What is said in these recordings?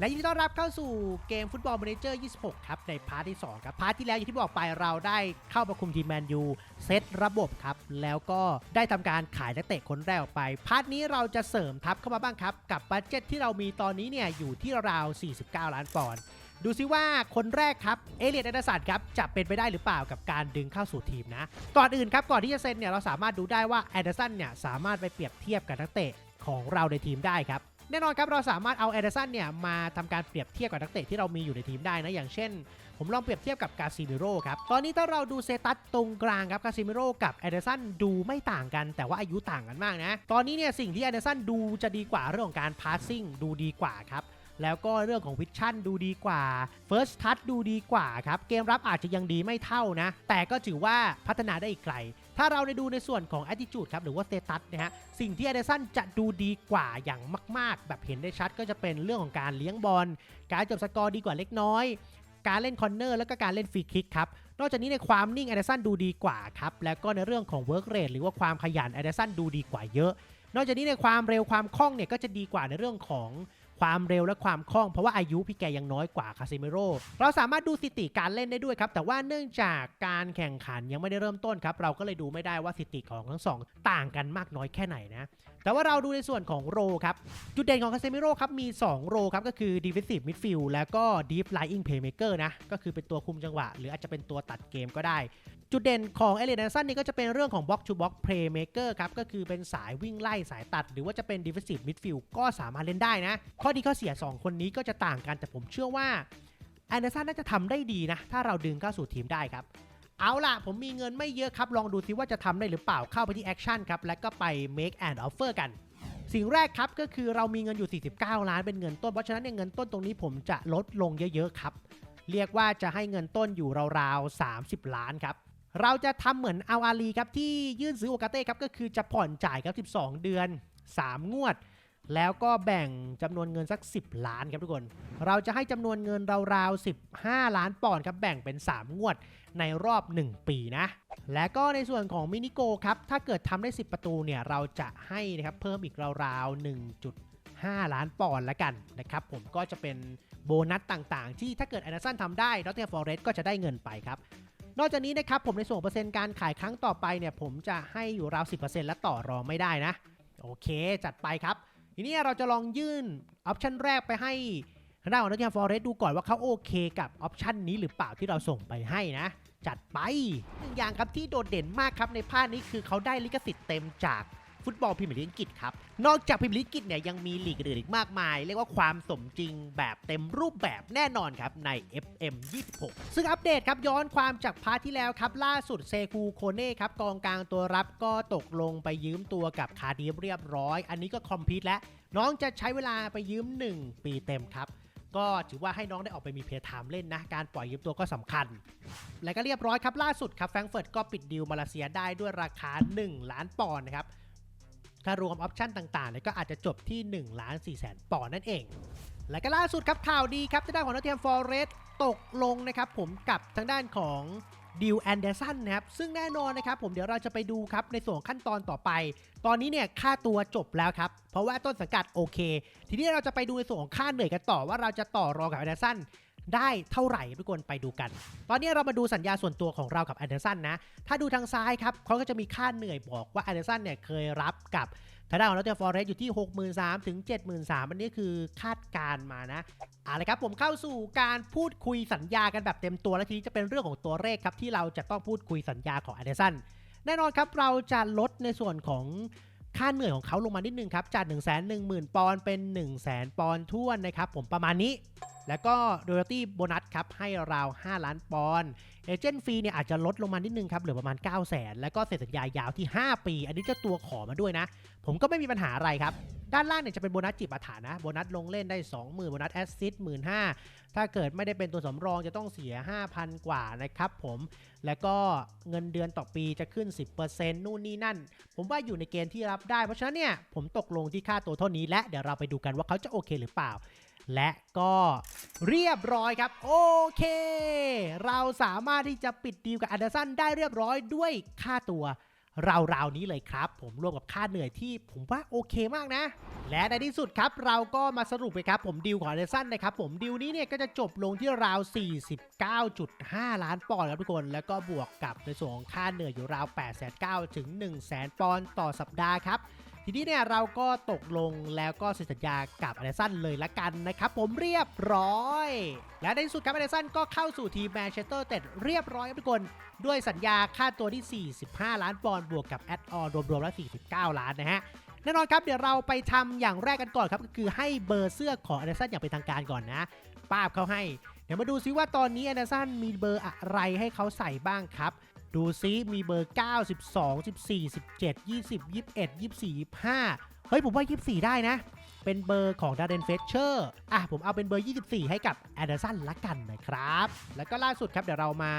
และยินดีต้อนรับเข้าสู่เกมฟุตบอล m ม n เจอร์ 26 ครับ ในพาร์ทที่ 2 ครับ พาร์ทที่แล้วอย่างที่บอกไปเราได้เข้ามาคุมทีมแมนยูเซตระบบครับ แล้วก็ได้ทำการขายนักเตะคนแรกออกไป พาร์ทนี้เราจะเสริมทัพเข้ามาบ้างครับ กับบัตเจ็ตที่เรามีตอนนี้เนี่ยอยู่ที่ราว 49 ล้านปอนด์ดูซิว่าคนแรกครับ เอเลียดแอนเดอร์สันครับจะเป็นไปได้หรือเปล่ากับการดึงเข้าสู่ทีมนะ ก่อนอื่นครับก่อนที่จะเซ็นเนี่ยเราสามารถดูได้ว่าแอนเดอร์สันเนี่ยสามารถไปเปรียบเทียบกับนักเตะของเราในทีมได้ครับ แน่นอนครับเราสามารถเอาแอเดอร์สันเนี่ยมาทำการเปรียบเทียบกับนักเตะที่เรามีอยู่ในทีมได้นะอย่างเช่น ผมลองเปรียบเทียบกับกาซิมิโร่ครับตอนนี้ถ้าเราดูเซตัสตรงกลางครับกาซิมิโร่กับแอเดอร์สันดูไม่ต่างกัน แต่ว่าอายุต่างกันมากนะตอนนี้เนี่ยสิ่งที่แอเดอร์สันดูจะดีกว่าเรื่องของการพาสซิ่งดูดีกว่าครับแล้วก็เรื่องของวิชั่นดูดีกว่า First Touch ดูดีกว่าครับ เกมรับอาจจะยังดีไม่เท่านะ แต่ก็ถือว่าพัฒนาได้อีกไกล ถ้าเราได้ดูในส่วนของ attitude ครับหรือว่า status นะฮะสิ่งที่อเดสันจะดูดีกว่าอย่างมาก ๆ แบบเห็นได้ชัดก็จะเป็นเรื่องของการเลี้ยงบอลการจบสกอร์ดีกว่าเล็กน้อย การเล่นคอนเนอร์แล้วก็การเล่นฟรีคิกครับนอกจากนี้ในความนิ่งอเดสันดูดีกว่าครับแล้วก็ในเรื่องของ work rate หรือว่าความขยันอเดสันดูดีกว่าเยอะ นอกจากนี้ในความเร็วความคล่องเนี่ยก็จะดีกว่าในเรื่องของ ความเร็วและความคล่องเพราะว่าอายุพี่แกยังน้อยกว่าคาซิเมโร่เราสามารถดูสถิติการเล่นได้ด้วยครับ แต่ว่าเนื่องจากการแข่งขันยังไม่ได้เริ่มต้นครับ เราก็เลยดูไม่ได้ว่าสถิติของทั้งสองต่างกันมากน้อยแค่ไหนนะ แต่ว่าเราดูในส่วนของโรครับ จุดเด่นของคาเซมิโร่ครับมี 2 โรครับ ก็คือ defensive midfield แล้วก็ deep lying playmaker นะ ก็คือเป็นตัวคุมจังหวะ หรืออาจจะเป็นตัวตัดเกมก็ได้ จุดเด่นของเอเลนสันนี่ก็จะเป็นเรื่องของ box to box playmaker ครับก็คือเป็นสายวิ่งไล่สายตัด หรือว่าจะเป็น defensive midfield ก็สามารถเล่นได้นะ ข้อดีข้อเสีย 2 คนนี้ก็จะต่างกันแต่ผมเชื่อว่าแอนเดอร์สันน่าจะทำได้ดีนะ ถ้าเราดึงเข้าสู่ทีมได้ครับ เอาล่ะ ผมมีเงินไม่เยอะครับ ลองดูซิว่าจะทำได้หรือเปล่าเข้าไปที่แอคชั่นครับ แล้วก็ไป make an offer กัน สิ่งแรกครับ ก็คือเรามีเงินอยู่ 49 ล้านเป็นเงินต้น เพราะฉะนั้นเนี่ยเงินต้นตรงนี้ผมจะลดลงเยอะๆครับ เรียกว่าจะให้เงินต้นอยู่ราวๆ 30 ล้านครับ เราจะทำเหมือนเอาอาลีครับที่ยื่นซื้อโอกาเต้ครับก็คือจะผ่อนจ่ายครับ 12 เดือน 3 งวด แล้วก็แบ่งจำนวนเงินสัก 10 ล้านครับทุกคน เราจะให้จำนวนเงินราวๆ 15 ล้านปอนด์ครับแบ่งเป็น 3 งวดในรอบ 1 ปีนะ และก็ในส่วนของมินิโกครับถ้าเกิดทำได้ 10 ประตูเนี่ยเราจะให้นะครับเพิ่มอีกราวๆ 1.5 ล้านปอนด์ละกันนะครับผมก็จะเป็นโบนัสต่างๆ ที่ถ้าเกิดแอนเดอร์สันทำได้ดอตเทอร์ฟอร์เรสก็จะได้เงินไปครับ นอกจากนี้นะครับผมในส่วนของเปอร์เซ็นต์การขายครั้งต่อไปเนี่ยผมจะให้อยู่ราว 10%และต่อรองไม่ได้นะ โอเค จัดไปครับ ทีนี้เราจะลองยื่นออปชันแรกไปให้ทางด้านของนักเตะฟอร์เรสดูก่อนว่าเขาโอเคกับออปชันนี้หรือเปล่าที่เราส่งไปให้นะ จัดไปหนึ่งอย่างครับที่โดดเด่นมากครับในภาคนี้คือเขาได้ลิขสิทธิ์เต็มจาก ฟุตบอลพรีเมียร์ลีกอังกฤษครับ นอกจากพรีเมียร์ลีกอังกฤษเนี่ยยังมีลีกอื่นอีกมากมาย เรียกว่าความสมจริงแบบเต็มรูปแบบแน่นอนครับใน FM 26 ซึ่งอัปเดตครับย้อนความจากพาร์ทที่แล้วครับ ล่าสุดเซคูโคเน่ครับกองกลางตัวรับก็ตกลงไปยืมตัวกับคาร์ดิฟเรียบร้อย อันนี้ก็คอมพลีทแล้วน้องจะใช้เวลาไปยืม 1 ปีเต็มครับก็ถือว่าให้น้องได้ออกไปมีเพลย์ไทม์เล่นนะ การปล่อยยืมตัวก็สำคัญ และก็เรียบร้อยครับล่าสุดครับแฟรงก์เฟิร์ตก็ปิดดีลมาเลเซียได้ด้วยราคา 1 ล้านปอนด์นะครับ ถ้ารวมออปชันต่างๆเนี่ยก็อาจจะจบที่ 1 ล้าน4แสนปอนด์นั่นเอง และก็ล่าสุดครับข่าวดีครับทางด้านของนอตเทียมฟอร์เรสตกลงนะครับผมกับทางด้านของดิวแอนเดอร์สันนะครับ ซึ่งแน่นอนนะครับผมเดี๋ยวเราจะไปดูครับในส่วนขั้นตอนต่อไป ตอนนี้เนี่ยค่าตัวจบแล้วครับ เพราะว่าต้นสังกัดโอเค ทีนี้เราจะไปดูในส่วนของค่าเหนื่อยกันต่อว่าเราจะต่อรองกับแอนเดอร์สัน ได้เท่าไหร่ทุกคนไปดูกัน ตอนนี้เรามาดูสัญญาส่วนตัวของเรากับแอนเดอร์สันนะ ถ้าดูทางซ้ายครับเขาก็จะมีค่าเหนื่อยบอกว่าแอนเดอร์สันเนี่ยเคยรับกับทางด้านของลอตเตอร์ฟอร์เรสอยู่ที่ 63,000ถึง73,000 อันนี้คือคาดการมานะเอาละครับผมเข้าสู่การพูดคุยสัญญากันแบบเต็มตัว แล้วทีนี้จะเป็นเรื่องของตัวเลขครับที่เราจะต้องพูดคุยสัญญาของอเดอร์สันแน่นอนครับเราจะลดในส่วนของค่าเหนื่อยของเขาลงมานิดนึงครับจาก 1 1 0 0 0 0 ปอนด์เป็น 1 0 0 0 0 0 ปอนด์ท้วนนะครับผมประมาณนี้แล้วก็โดยตี้โบนัสครับให้ราว 5 ล้านปอนด์เอเจนต์ฟรีเนี่ยอาจจะลดลงมานิดนึงครับเหลือประมาณ 9 0 0 0 0 0แล้วก็เซ็นสัญญายาวที่ 5 ปี อันนี้เจ้าตัวขอมาด้วยนะ ผมก็ไม่มีปัญหาอะไรครับ ด้านล่างเนี่ยจะเป็นโบนัสจิบอาถานะ โบนัสลงเล่นได้ 20,000 โบนัสแอสซิสต์15,000ถ้าเกิดไม่ได้เป็นตัวสำรองจะต้องเสีย 5,000 กว่านะครับผม แล้วก็เงินเดือนต่อปีจะขึ้น 10%นู่นนี่นั่น ผมว่าอยู่ในเกณฑ์ที่รับได้ เพราะฉะนั้นเนี่ยผมตกลงที่ค่าตัวเท่านี้และเดี๋ยวเราไปดูกันว่าเขาจะโอเคหรือเปล่า และก็เรียบร้อยครับ โอเค เราสามารถที่จะปิดดีลกับอันเดอร์สันได้เรียบร้อยด้วยค่าตัวราวๆนี้เลยครับ ผมรวมกับค่าเหนื่อยที่ผมว่าโอเคมากนะ และในที่สุดครับเราก็มาสรุปไปครับ ผมดิวของอเดสันนะครับผมดิวนี้เนี่ยก็จะจบลงที่ราว 49.5 ล้านปอนด์ครับทุกคน แล้วก็บวกกับในส่วนของค่าเหนื่อยอยู่ราว 8,900ถึง100,000 ปอนด์ต่อสัปดาห์ครับ ทีนี้เนี่ยเราก็ตกลงแล้วก็เซ็นสัญญากับอเดสันเลยละกันนะครับผมเรียบร้อย และในสุดครับอเดสันก็เข้าสู่ทีมแมนเชสเตอร์เต็ดเรียบร้อยครับทุกคนด้วยสัญญาค่าตัวที่ 45 ล้านปอนด์บวกกับแอดออนรวมๆแล้ว 49 ล้านนะฮะแน่นอนครับเดี๋ยวเราไปทำอย่างแรกกันก่อนครับก็คือให้เบอร์เสื้อของอเดสันอย่างเป็นทางการก่อนนะป้าบเขาให้ เดี๋ยวมาดูซิว่าตอนนี้อเดสันมีเบอร์อะไรให้เขาใส่บ้างครับ ดูซิมีเบอร์ 9 12 14 17 20 21 24 25 เฮ้ย ผมว่า 24 ได้นะ เป็นเบอร์ของดาร์เดนเฟเชอร์อะ ผมเอาเป็นเบอร์ 24 ให้กับแอดเดอร์สันละกันนะครับ แล้วก็ล่าสุดครับ เดี๋ยวเรามา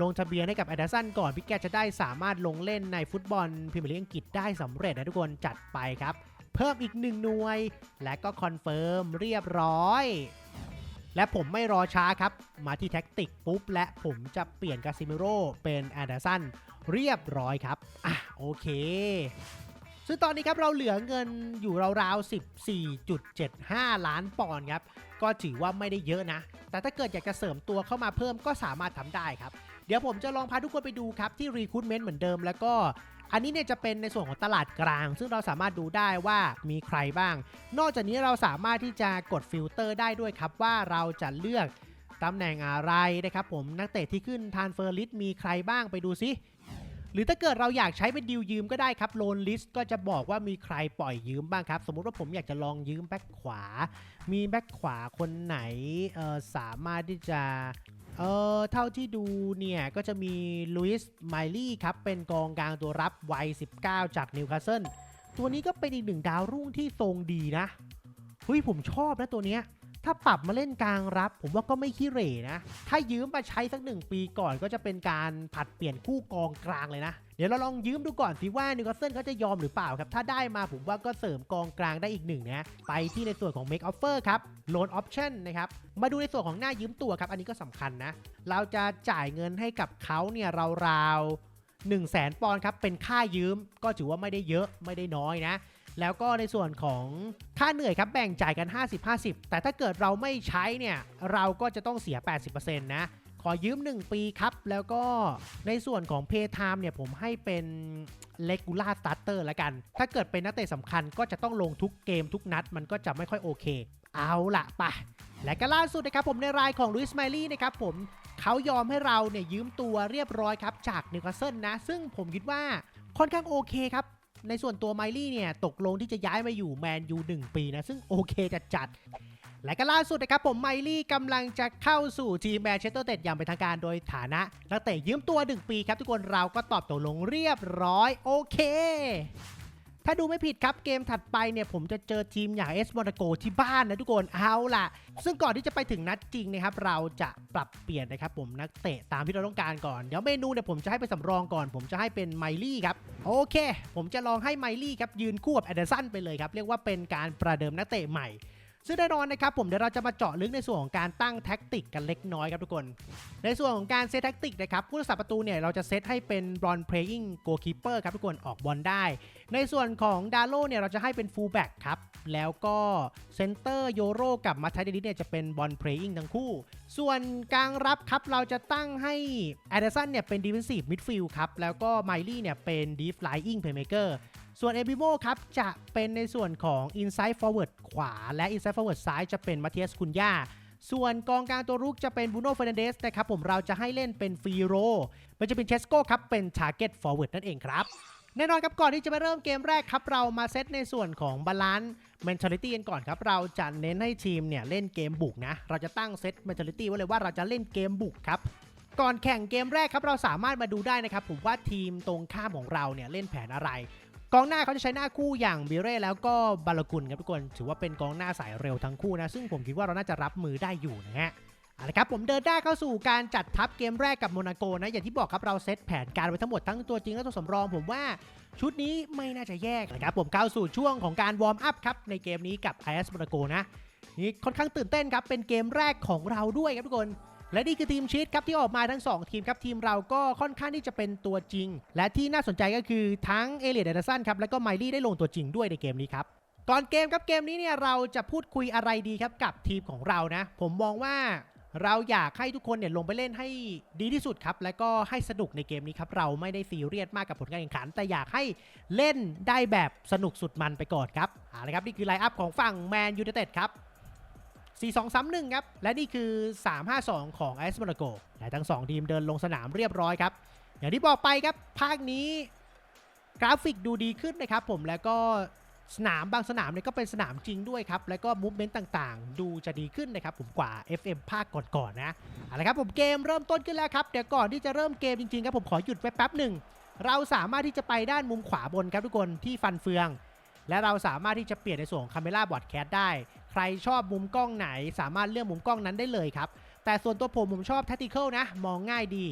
ลงทะเบียนให้กับแอดเดอร์สันก่อน พี่แกจะได้สามารถลงเล่นในฟุตบอลพรีเมียร์ลีกอังกฤษได้สำเร็จนะทุกคนจัดไปครับ เพิ่มอีกหนึ่งหน่วย และก็คอนเฟิร์มเรียบร้อย และผมไม่รอช้าครับ มาที่แท็กติกปุ๊บ และผมจะเปลี่ยนกาซิเมโรเป็นแอดเดอร์สันเรียบร้อยครับ อะ โอเคซึ่งตอนนี้ครับเราเหลือเงินอยู่ราวๆ 14.75 ล้านปอนด์ครับ ก็ถือว่าไม่ได้เยอะนะ แต่ถ้าเกิดอยากจะเสริมตัวเข้ามาเพิ่มก็สามารถทำได้ครับ เดี๋ยวผมจะลองพาทุกคนไปดูครับที่ Recruitment เหมือนเดิมแล้วก็ อันนี้เนี่ยจะเป็นในส่วนของตลาดกลาง ซึ่งเราสามารถดูได้ว่ามีใครบ้าง นอกจากนี้เราสามารถที่จะกดฟิลเตอร์ได้ด้วยครับว่าเราจะเลือกตำแหน่งอะไรนะครับผมนักเตะที่ขึ้นทานเฟอร์ลิสมีใครบ้างไปดูซิหรือถ้าเกิดเราอยากใช้เป็นดิวยืมก็ได้ครับโลนลิสก็จะบอกว่ามีใครปล่อยยืมบ้างครับ สมมุติว่าผมอยากจะลองยืมแบ็คขวา มีแบ็คขวาคนไหนสามารถที่จะ เออเท่าที่ดูเนี่ย ก็จะมีลุยส์ไมลี่ครับ เป็นกองกลางตัวรับวัย 19 จากนิวคาสเซิลตัวนี้ก็เป็นอีกหนึ่งดาวรุ่งที่ทรงดีนะเฮ้ยผมชอบนะตัวเนี้ย ถ้าปรับมาเล่นกลางรับ ผมว่าก็ไม่ขี้เหร่นะ ถ้ายืมมาใช้สักหนึ่งปีก่อนก็จะเป็นการผัดเปลี่ยนคู่กองกลางเลยนะ เดี๋ยวเราลองยืมดูก่อนสิว่านิวคาสเซิลเขาจะยอมหรือเปล่าครับ ถ้าได้มาผมว่าก็เสริมกองกลางได้อีกหนึ่งนะ ไปที่ในส่วนของ Make Offer ครับ Loan Option นะครับ มาดูในส่วนของหน้ายืมตัวครับ อันนี้ก็สำคัญนะ เราจะจ่ายเงินให้กับเขาเนี่ยราวๆ1 0 0 0 0แสนปอนด์ครับ เป็นค่ายืม ก็ถือว่าไม่ได้เยอะไม่ได้น้อยนะ แล้วก็ในส่วนของค่าเหนื่อยครับแบ่งจ่ายกัน 50-50 แต่ถ้าเกิดเราไม่ใช้เนี่ยเราก็จะต้องเสีย 80%นะขอยืม 1 ปีครับ แล้วก็ในส่วนของ Pay Time เนี่ยผมให้เป็น Regular Starter ละกัน ถ้าเกิดเป็นนักเตะสำคัญก็จะต้องลงทุกเกมทุกนัด มันก็จะไม่ค่อยโอเค เอาละไปและก็ล่าสุดนะครับผมในรายของลุยส์ไมลี่นะครับผมเขายอมให้เราเนี่ยยืมตัวเรียบร้อยครับจากนิวคาสเซิลนะ ซึ่งผมคิดว่าค่อนข้างโอเคครับ ในส่วนตัวไมลี่เนี่ยตกลงที่จะย้ายมาอยู่แมนยู1ปีนะ ซึ่งโอเคจัดจัดและก็ล่าสุดนะครับผมไมลี่กำลังจะเข้าสู่ทีมแมนเชสเตอร์เต็ดอย่างเป็นทางการโดยฐานะนักเตะยืมตัว 1 ปีครับทุกคนเราก็ตอบตกลงเรียบร้อยโอเค ถ้าดูไม่ผิดครับเกมถัดไปเนี่ยผมจะเจอทีมอย่างเอสโมนาโกที่บ้านนะทุกคนเอาล่ะ ซึ่งก่อนที่จะไปถึงนัดจริงนะครับเราจะปรับเปลี่ยนนะครับผมนักเตะตามที่เราต้องการก่อน เดี๋ยวเมนูเนี่ยผมจะให้ไปสำรองก่อน ผมจะให้เป็นไมลี่ครับโอเค ผมจะลองให้ไมลี่ครับยืนคู่กับแอดเดอร์สันไปเลยครับเรียกว่าเป็นการประเดิมนักเตะใหม่ซึ่งแน่นอนนะครับผมเดี๋ยวเราจะมาเจาะลึกในส่วนของการตั้งแท็กติกกันเล็กน้อยครับทุกคน ในส่วนของการเซตแท็กติกนะครับผู้รักษาประตูเนี่ยเราจะเซตให้เป็นบอลเพลยิงโกคีเปอร์ครับทุกคนออกบอลได้ ในส่วนของดาโลเนี่ยเราจะให้เป็นฟูลแบ็กครับ แล้วก็เซนเตอร์โยโรกับมาทาเดลิสเนี่ยจะเป็นบอลเพลย์อิงทั้งคู่ ส่วนกลางรับครับเราจะตั้งให้แอดเดสันเนี่ยเป็นดิฟเฟนซีฟมิดฟิลด์ครับ แล้วก็ไมลี่เนี่ยเป็นดีฟไลอิงเพลย์เมเกอร์ส่วนเอบิโมครับจะเป็นในส่วนของ Inside Forward ขวา และ Inside Forward ซ้ายจะเป็นมาเทียสคุนยาส่วนกองกลางตัวรุกจะเป็นบูโน่เฟรนันเดสนะครับผมเราจะให้เล่นเป็นฟีโรมันจะเป็นเชสโก้ครับเป็น Target Forward นั่นเองครับ แน่นอนครับก่อนที่จะไปเริ่มเกมแรกครับ เรามาเซตในส่วนของบาลานซ์ mentality กันก่อนครับ เราจะเน้นให้ทีมเนี่ยเล่นเกมบุกนะ เราจะตั้งเซต mentality ไว้เลยว่าเราจะเล่นเกมบุกครับก่อนแข่งเกมแรกครับเราสามารถมาดูได้นะครับผมว่าทีมตรงข้ามของเราเนี่ยเล่นแผนอะไร กองหน้าเขาจะใช้หน้าคู่อย่างบิเร่แล้วก็บาลกุลครับทุกคน ถือว่าเป็นกองหน้าสายเร็วทั้งคู่นะซึ่งผมคิดว่าเราน่าจะรับมือได้อยู่นะฮะ เอาละครับผมเดินได้าเข้าสู่การจัดทัพเกมแรกกับโมนาโกนะอย่างที่บอกครับเราเซตแผนการไว้ทั้งหมดทั้งตัวจริงและตัวสำรอง ผมว่าชุดนี้ไม่น่าจะแยกนะครับผมเข้าสู่ช่วงของการวอร์มอัพครับในเกมนี้กับ IS โมนาโกนะนี่ค่อนข้างตื่นเต้นครับเป็นเกมแรกของเราด้วยครับทุกคน และนี่คือทีมชีตครับที่ออกมาทั้ง 2 ทีมครับทีมเราก็ค่อนข้างที่จะเป็นตัวจริง และที่น่าสนใจก็คือทั้งเอเลียดเดนสันครับและก็ไมลี่ได้ลงตัวจริงด้วยในเกมนี้ครับก่อนเกมครับเกมนี้เนี่ยเราจะพูดคุยอะไรดีครับกับทีมของเรานะ ผมมองว่า เราอยากให้ทุกคนเนี่ยลงไปเล่นให้ดีที่สุดครับ และก็ให้สนุกในเกมนี้ครับ เราไม่ได้ซีเรียสมากกับผลการแข่งขัน แต่อยากให้เล่นได้แบบสนุกสุดมันไปก่อนครับเอาละครับนี่คือไลน์อัพของฝั่งแมนยู i นเต็ดครับ 4-2-3-1 ครับ และนี่คือ 3-5-2 ของไอซ์มาโกและทั้ง 2 ทีมเดินลงสนามเรียบร้อยครับ อย่างที่บอกไปครับ ภาคนี้กราฟิกดูดีขึ้นนะครับผมแล้วก็ สนามบางสนามเนี่ยก็เป็นสนามจริงด้วยครับ แล้วก็มูฟเมนต์ต่างๆ ดูจะดีขึ้นนะครับผมกว่า FM ภาคก่อนๆนะเอาละครับผมเกมเริ่มต้นขึ้นแล้วครับเดี๋ยวก่อนที่จะเริ่มเกมจริงๆครับผมขอหยุดไว้แป๊บหนึ่งเราสามารถที่จะไปด้านมุมขวาบนครับทุกคนที่ฟันเฟือง และเราสามารถที่จะเปลี่ยนในส่วนของ Camera Broadcast ได้ ใครชอบมุมกล้องไหน สามารถเลือกมุมกล้องนั้นได้เลยครับแต่ส่วนตัวผมผมชอบ Tactical นะ มองง่ายดี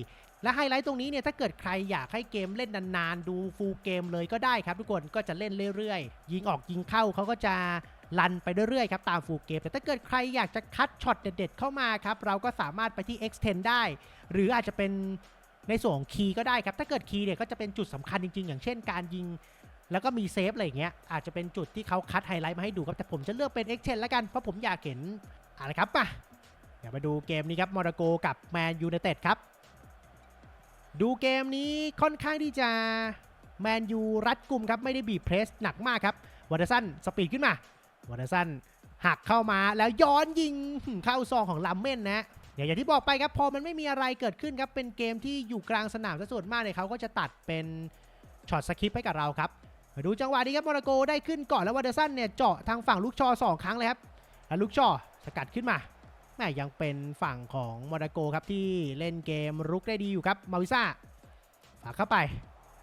และไฮไลท์ตรงนี้เนี่ยถ้าเกิดใครอยากให้เกมเล่นนานๆ ดูฟูลเกมเลยก็ได้ครับทุกคนก็จะเล่นเรื่อยๆ ยิงออกยิงเข้าเขาก็จะลันไปเรื่อยๆครับตามฟูลเกม แต่ถ้าเกิดใครอยากจะคัดช็อตเด็ดๆเข้ามาครับเราก็สามารถไปที่ extend ได้ หรืออาจจะเป็นในส่วนของคีย์ก็ได้ครับ ถ้าเกิดคีย์เนี่ยก็จะเป็นจุดสำคัญจริงๆ อย่างเช่นการยิง แล้วก็มีเซฟอะไรอย่างเงี้ยอาจจะเป็นจุดที่เขาคัดไฮไลท์มาให้ดูครับ แต่ผมจะเลือกเป็น X10 แล้วกันเพราะผมอยากเห็นอะไรครับมาเดี๋ยวมาดูเกมนี้ครับมอร์โกกับแมนยู i นเต็ดครับ ดูเกมนี้ค่อนข้างที่จะแมนยูรัดกลุ่มครับ ไม่ได้บีบเพรสหนักมากครับวัตสันสปีดขึ้นมาวัตสันหักเข้ามาแล้วย้อนยิงเข้าซองของลัมเม่นนะอย่างที่บอกไปครับพอมันไม่มีอะไรเกิดขึ้นครับเป็นเกมที่อยู่กลางสนามซะส่วนมากเลยเขาก็จะตัดเป็นช็อตสคริปให้กับเราครับมาดูจังหวะนี้ครับโมนาโกได้ขึ้นก่อนแล้ววาเดอร์สันเนี่ยเจาะทางฝั่งลูกชอสองครั้งเลยครับแล้วลูกชอสกัดขึ้นมา แม่ยังเป็นฝั่งของโมนาโกครับที่เล่นเกมรุกได้ดีอยู่ครับมาวิซ่าฝากเข้าไป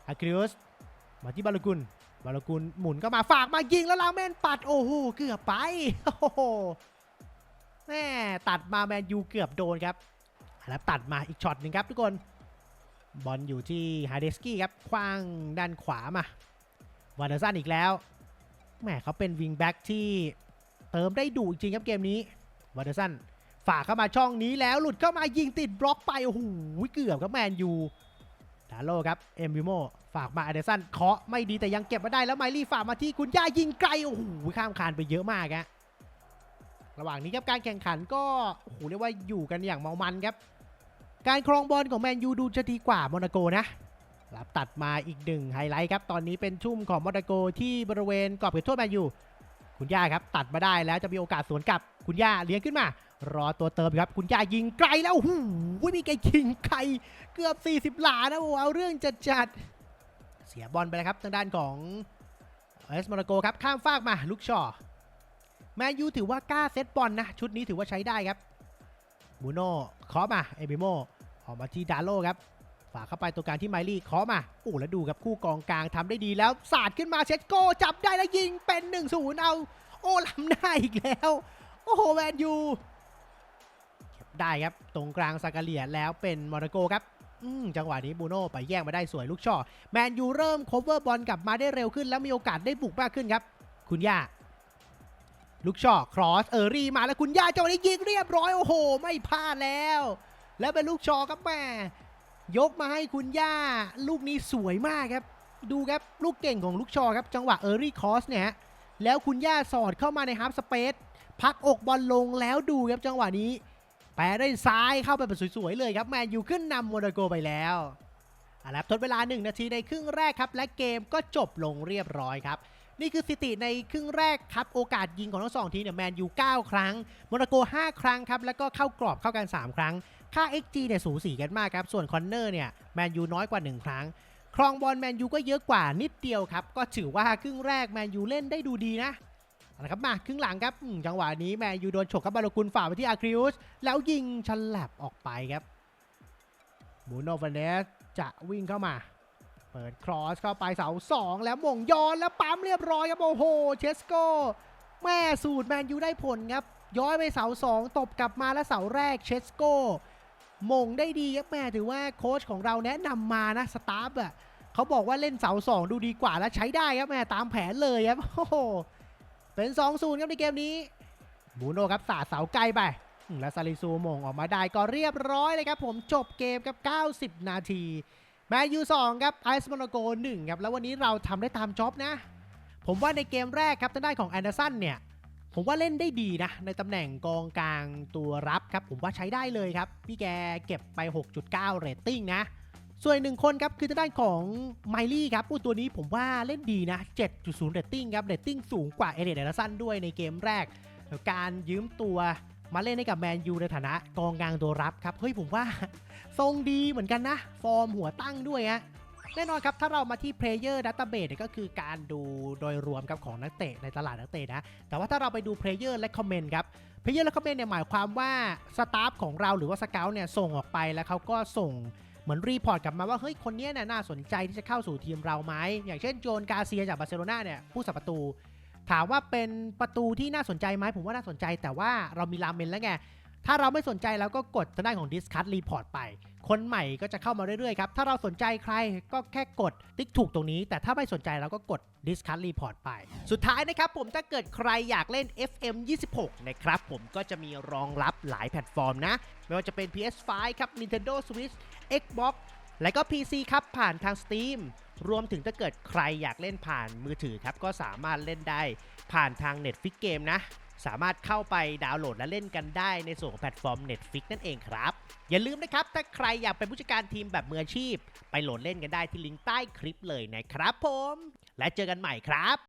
อาคริอุสมาที่บาลกุลบาลกุลหมุนเข้ามาฝากมายิงแล้วลาเมนปัด โอ้โหเกือบไปโอ้โหแม่ตัดมาแมนยูเกือบโดนครับแล้วตัดมาอีกช็อตหนึ่งครับทุกคนบอลอยู่ที่ไฮเดสกี้ครับคว้างด้านขวามาวาเดอร์สันอีกแล้วแหมเขาเป็นวิงแบ็กที่เติมได้ดุจริงครับเกมนี้วาเดอร์สัน ฝากเข้ามาช่องนี้แล้วหลุดเข้ามายิงติดบล็อกไปโอ้โหเกือบครับแมนยูดาโลครับเอ็มวิโมฝากมาอเดร์สันเคาะไม่ดีแต่ยังเก็บมาได้แล้วไมลี่ฝากมาที่คุณย่ายิงไกลโอ้โหข้ามคานไปเยอะมากฮะระหว่างนี้ครับการแข่งขันก็โอ้โหเรียกว่าอยู่กันอย่างเมามันครับ การครองบอลของแมนยูดูจะดีกว่าโมนาโกนะรับตัดมาอีกหนึ่งไฮไลท์ครับตอนนี้เป็นชุ่มของมอตโกที่บริเวณกรอบเขตโทษแมนยูคุณย่าครับตัดมาได้แล้วจะมีโอกาสสวนกลับคุณย่าเลี้ยงขึ้นมา รอตัวเติมครับคุณย่ายิงไกลแล้วหูยมีไกลยิงไกลเกือบ 40 หลานะโอ้เอาเรื่องจัดจัดๆเสียบอลไปแล้วครับทางด้านของเอสมอนาโกครับข้ามฟากมาลูกชอแมนยูถือว่ากล้าเซตบอลนะ ชุดนี้ถือว่าใช้ได้ครับบูโน่เคาะมาเอบิโมออกมาที่ดาโลครับฝากเข้าไปตัวกลางที่ไมลี่เคาะมาโอ้แล้วดูครับคู่กองกลางทำได้ดีแล้วสาดขึ้นมาเชสโก้จับได้แล้วยิงเป็น1นศูนย์เอา โอ้ล้ำหน้าอีกแล้ว โอ้โหแมนยู ได้ครับ ตรงกลางซากาเลียแล้วเป็นมอนาโกครับจังหวะนี้บูโน่ไปแย่งมาได้สวยลูกช่อแมนยูเริ่มคเวอร์บอลกลับมาได้เร็วขึ้น แล้วมีโอกาสได้บุกมากขึ้นครับ คุณย่า ลูกช่อครอสเออรี่มาแล้วคุณย่าจังหวะนี้ยิงเรียบร้อยโอ้โห ไม่พลาดแล้ว แล้วเป็นลูกช่อครับแม่ยกมาให้คุณย่า ลูกนี้สวยมากครับ ดูครับลูกเก่งของลูกชอครับ จังหวะเออรี่คอสเนี่ยแล้วคุณย่าสอดเข้ามาในฮาร์ฟสเปซพักอกบอลลงแล้วดูครับจังหวะนี้ แปรได้ซ้ายเข้าไปแบบสวยๆเลยครับแมนยูขึ้นนำโมนาโกไปแล้วอะแล้วทดเวลา 1 นาทีในครึ่งแรกครับ และเกมก็จบลงเรียบร้อยครับ นี่คือสถิติในครึ่งแรกครับ โอกาสยิงของทั้งสองทีมเนี่ยแมนยู9ครั้งโมนาโก 5 ครั้งครับ แล้วก็เข้ากรอบเข้ากัน 3 ครั้ง ค่า XG เนี่ยสูสีกันมากครับ ส่วนคอนเนอร์เนี่ยแมนยูน้อยกว่า 1 ครั้ง ครองบอลแมนยูก็เยอะกว่านิดเดียวครับก็ถือว่าครึ่งแรกแมนยูเล่นได้ดูดีนะ เอาละครับมาครึ่งหลังครับจังหวะนี้แมนยูโดนฉกกับบาลกุลฝ่าไปที่อาคริอุสแล้วยิงฉลับออกไปครับบูโนฟานเนสจะวิ่งเข้ามา เปิดครอสเข้าไปเสาสองแล้วมงย้อนแล้วปั๊มเรียบร้อยครับโอ้โหเชสโกแม่สูตรแมนยูได้ผลครับย้อยไปเสาสองตบกลับมาแล้วเสาแรกเชสโกมงได้ดีครับแม่ถือว่าโค้ชของเราแนะนำมานะสตาฟอะเขาบอกว่าเล่นเสาสองดูดีกว่าแล้วใช้ได้ครับแม่ตามแผนเลยครับโอ้โห เป็น 2 0 ครับในเกมนี้บูโน่ครับสาดเสาไกลไป และซาลิซูมงออกมาได้ก็เรียบร้อยเลยครับ ผมจบเกมกับ 90 นาที แมนยู2ครับไอซ์มอนโก1ครับ แล้ววันนี้เราทำได้ตามจ็อบนะ ผมว่าในเกมแรกครับทางด้านของแอนเดอร์สันเนี่ย ผมว่าเล่นได้ดีนะ ในตำแหน่งกองกลางตัวรับครับ ผมว่าใช้ได้เลยครับ พี่แกเก็บไป 6.9 เรตติ้งนะ ส่วนหนึ่งคนครับคือทางด้านของไมลี่ครับอู้ตัวนี้ผมว่าเล่นดีนะ 7.0 เรตติ้งครับ เรตติ้งสูงกว่าเอเดนแอนเดอร์สันด้วยในเกมแรก การยืมตัวมาเล่นให้กับแมนยูในฐานะกองกลางตัวรับครับ เฮ้ยผมว่าทรงดีเหมือนกันนะ ฟอร์มหัวตั้งด้วยฮะแน่นอนครับ ถ้าเรามาที่ Player Database เนี่ยก็คือการดูโดยรวมครับของนักเตะในตลาดนักเตะนะ แต่ว่าถ้าเราไปดู Player Recommend ครับ Player Recommend เนี่ยหมายความว่าสตาฟของเราหรือว่าสเกลเนี่ยส่งออกไปแล้วเขาก็ส่ง เหมือนรีพอร์ตกลับมาว่าเฮ้ยคนนี้น่ะน่าสนใจที่จะเข้าสู่ทีมเราไหมอย่างเช่นโจนกาเซียจากบาร์เซโลนาเนี่ยผู้สับประตู ถามว่าเป็นประตูที่น่าสนใจไหมผมว่าน่าสนใจ แต่ว่าเรามีลาเมนแล้วไง ถ้าเราไม่สนใจแล้วก็กดทางด้านของ Discard Report ไป คนใหม่ก็จะเข้ามาเรื่อยๆครับ ถ้าเราสนใจใครก็แค่กดติ๊กถูกตรงนี้ แต่ถ้าไม่สนใจเราก็กด Discard Report ไป สุดท้ายนะครับผมถ้าเกิดใครอยากเล่น FM 26 นะครับผมก็จะมีรองรับหลายแพลตฟอร์มนะ ไม่ว่าจะเป็น PS5 ครับ Nintendo Switch Xbox และก็ PC ครับผ่านทาง Steam รวมถึงถ้าเกิดใครอยากเล่นผ่านมือถือครับ ก็สามารถเล่นได้ผ่านทาง Netflix Game นะ สามารถเข้าไปดาวน์โหลดและเล่นกันได้ในส่วนของแพลตฟอร์ม Netflix นั่นเองครับ อย่าลืมนะครับ ถ้าใครอยากเป็นผู้จัดการทีมแบบมืออาชีพ ไปโหลดเล่นกันได้ที่ลิงก์ใต้คลิปเลยนะครับผม และเจอกันใหม่ครับ